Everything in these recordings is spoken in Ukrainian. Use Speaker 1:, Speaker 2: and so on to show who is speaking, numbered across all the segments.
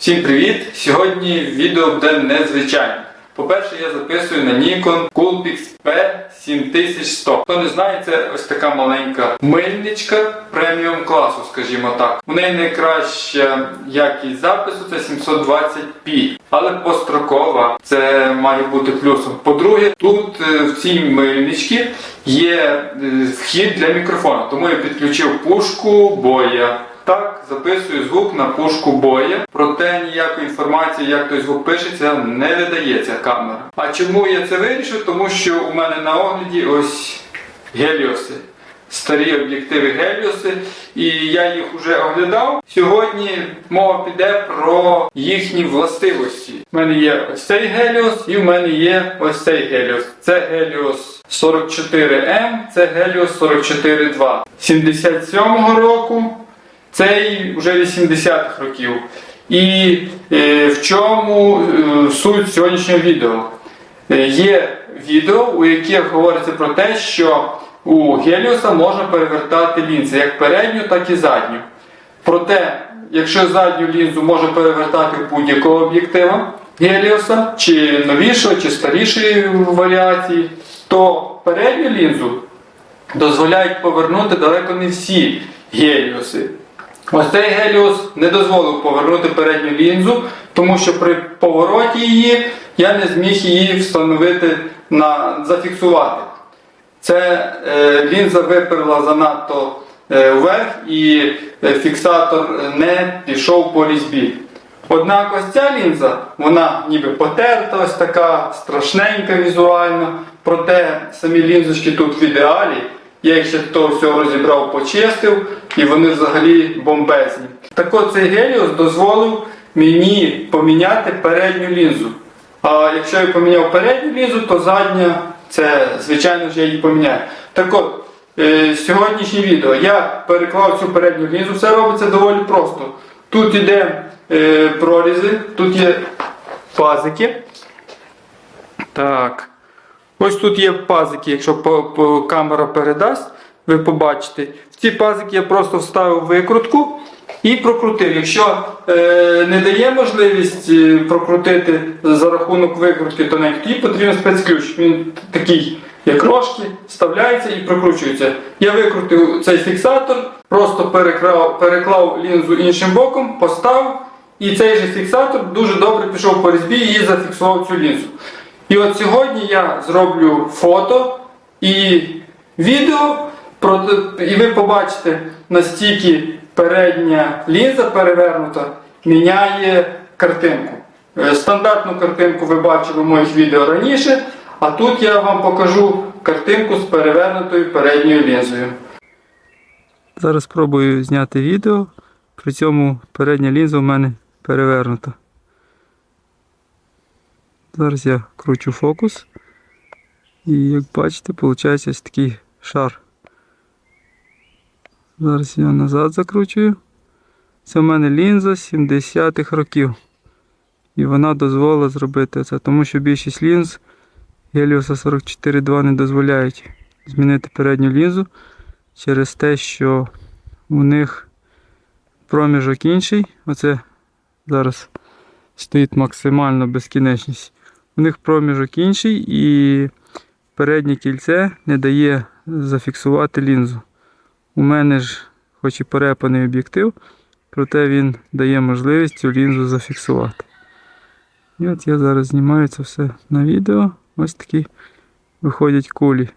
Speaker 1: Всім привіт! Сьогодні відео буде незвичайне. По-перше, я записую на Nikon Coolpix P7100. Хто не знає, це ось така маленька мильничка преміум класу, скажімо так. У неї найкраща якість запису це 720p, але построкова це має бути плюсом. По-друге, тут е, в цій мильничці є е, вхід для мікрофону, тому я підключив пушку боя. Так, записую звук на пушку боя, проте ніякої інформації, як той звук пишеться, не видається камера. А чому я це вирішив? Тому що у мене на огляді ось геліоси. Старі об'єктиви геліоси, і я їх вже оглядав. Сьогодні мова піде про їхні властивості. У мене є ось цей геліос і в мене є ось цей геліос. Це геліос 44М, це геліос 44.2. 77-го року. Цей вже 80-х років. І е, в чому е, суть сьогоднішнього відео? Е, є відео, у яких говориться про те, що у Геліоса можна перевертати лінзи як передню, так і задню. Проте, якщо задню лінзу може перевертати будь-якого об'єктива Геліоса, чи новішого, чи старішої варіації, то передню лінзу дозволяють повернути далеко не всі геліоси. Ось цей геліос не дозволив повернути передню лінзу, тому що при повороті її я не зміг її встановити на зафіксувати. Це е, лінза виперла занадто е, вверх і е, фіксатор не пішов по різьбі. Однак ось ця лінза, вона ніби потерта, ось така страшненька візуально, проте самі лінзочки тут в ідеалі. Я їх ще того всього розібрав, почистив, і вони взагалі бомбезні. Так от цей Геліос дозволив мені поміняти передню лінзу. А якщо я поміняв передню лінзу, то задня, це, звичайно ж, я її поміняю. Так от, е, сьогоднішнє відео я переклав цю передню лінзу, все робиться доволі просто. Тут іде е, прорізи, тут є пазики. Так. Ось тут є пазики, якщо камера передасть, ви побачите. В ці пазики я просто вставив викрутку і прокрутив. Якщо е, не дає можливість е, прокрутити за рахунок викрутки тоненько, тоді потрібен спецключ. Він такий, як рожки, вставляється і прокручується. Я викрутив цей фіксатор, просто переклав, переклав лінзу іншим боком, поставив. І цей же фіксатор дуже добре пішов по різьбі і зафіксував цю лінзу. І от сьогодні я зроблю фото і відео, і ви побачите, настільки передня лінза перевернута міняє картинку. Е, Стандартну картинку ви бачили в моїх відео раніше, а тут я вам покажу картинку з перевернутою передньою лінзою. Зараз спробую зняти відео, при цьому передня лінза у мене перевернута. Зараз я кручу фокус. І як бачите, виходить ось такий шар. Зараз я назад закручую. Це в мене лінза 70-х років. І вона дозволила зробити це, тому що більшість лінз Helios 44.2 не дозволяють змінити передню лінзу через те, що у них проміжок інший. Оце зараз стоїть максимальна безкінечність. У них проміжок інший і переднє кільце не дає зафіксувати лінзу. У мене ж, хоч і перепаний об'єктив, проте він дає можливість цю лінзу зафіксувати. І от я зараз знімаю це все на відео. Ось такі виходять кулі.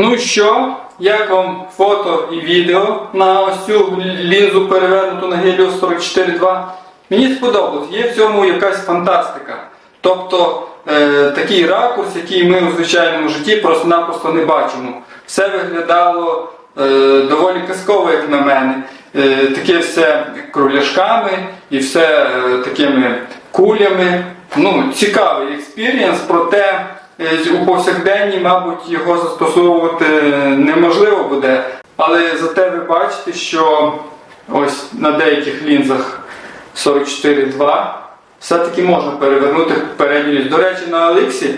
Speaker 1: Ну що, як вам фото і відео на ось цю лінзу перевернуту на Helios 44.2? Мені сподобалось, є в цьому якась фантастика. Тобто е, такий ракурс, який ми у звичайному житті просто-напросто не бачимо. Все виглядало е, доволі казково, як на мене. Е, таке все кругляшками і все е, такими кулями. Ну, цікавий експірієнс, проте у повсякденні, мабуть, його застосовувати неможливо буде. Але зате ви бачите, що ось на деяких лінзах 44.2 все-таки можна перевернути передню лінзу. До речі, на Алексі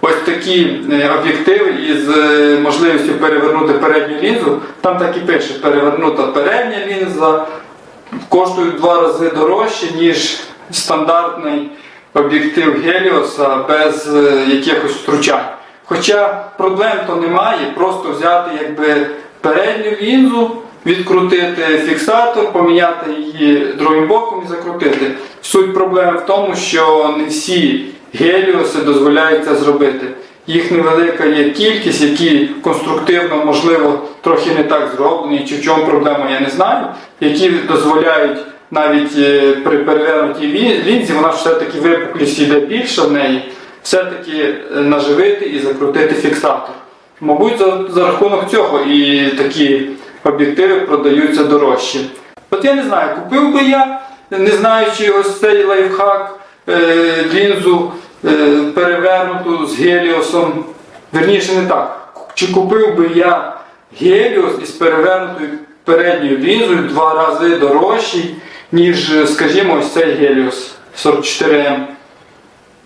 Speaker 1: ось такі е, об'єктиви із е, можливістю перевернути передню лінзу. Там так і пише перевернута передня лінза, коштують в два рази дорожче, ніж стандартний об'єктив Геліоса без е, якихось втручань. Хоча проблем то немає, просто взяти якби передню лінзу, відкрутити фіксатор, поміняти її другим боком і закрутити. Суть проблеми в тому, що не всі геліоси дозволяють це зробити. Їх невелика є кількість, які конструктивно, можливо, трохи не так зроблені, чи в чому проблема, я не знаю, які дозволяють навіть е, при перевернутій лінзі, вона все-таки випуклість йде більше в неї, все-таки е, наживити і закрутити фіксатор. Мабуть, за, за рахунок цього і такі об'єктиви продаються дорожче. От я не знаю, купив би я, не знаючи ось цей лайфхак, е, лінзу перевернуту з геліосом. Верніше не так. Чи купив би я геліос із перевернутою передньою лінзою два рази дорожчий, ніж, е, скажімо, ось цей геліос 44М?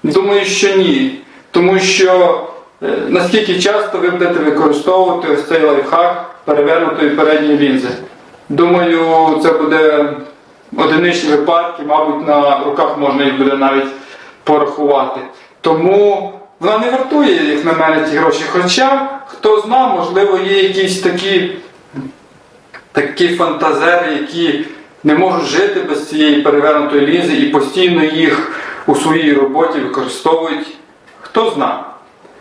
Speaker 1: Думаю, що ні. Тому що е, наскільки часто ви будете використовувати ось цей лайфхак перевернутої передньої лінзи. Думаю, це буде одиничні випадки, мабуть, на руках можна їх буде навіть порахувати. Тому вона не вартує, як на мене, ті гроші. Хоча, хто зна, можливо, є якісь такі такі фантазери, які не можуть жити без цієї перевернутої лінзи і постійно їх у своїй роботі використовують. Хто зна.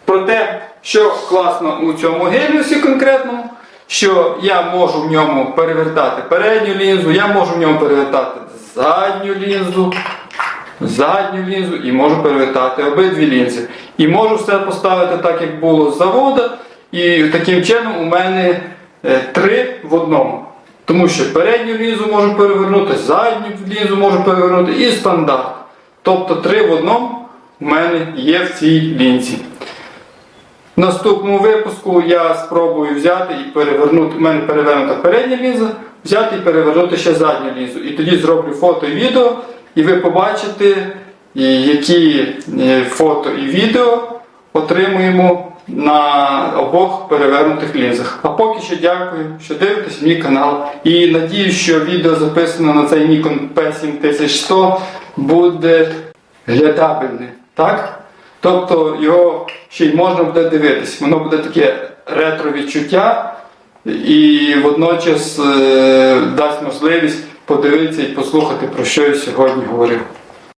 Speaker 1: Про те, що класно у цьому геліусі конкретному, що я можу в ньому перевертати передню лінзу, я можу в ньому перевертати задню лінзу, задню лінзу і можу перевертати обидві лінзи. І можу все поставити так, як було з завода, і таким чином у мене е, три в одному. Тому що передню лінзу можу перевернути, задню лінзу можу перевернути і стандарт. Тобто три в одному у мене є в цій лінзі. В наступному випуску я спробую взяти і перевернути, у мене перевернута передня лінза, взяти і перевернути ще задню лінзу. І тоді зроблю фото і відео, і ви побачите, які е, фото і відео отримуємо на обох перевернутих лінзах. А поки що дякую, що дивитесь мій канал. І надію, що відео записане на цей Nikon P7100 буде глядабельне. Так? Тобто його ще й можна буде дивитись. Воно буде таке ретро відчуття і водночас е, дасть можливість подивитися і послухати, про що я сьогодні говорив.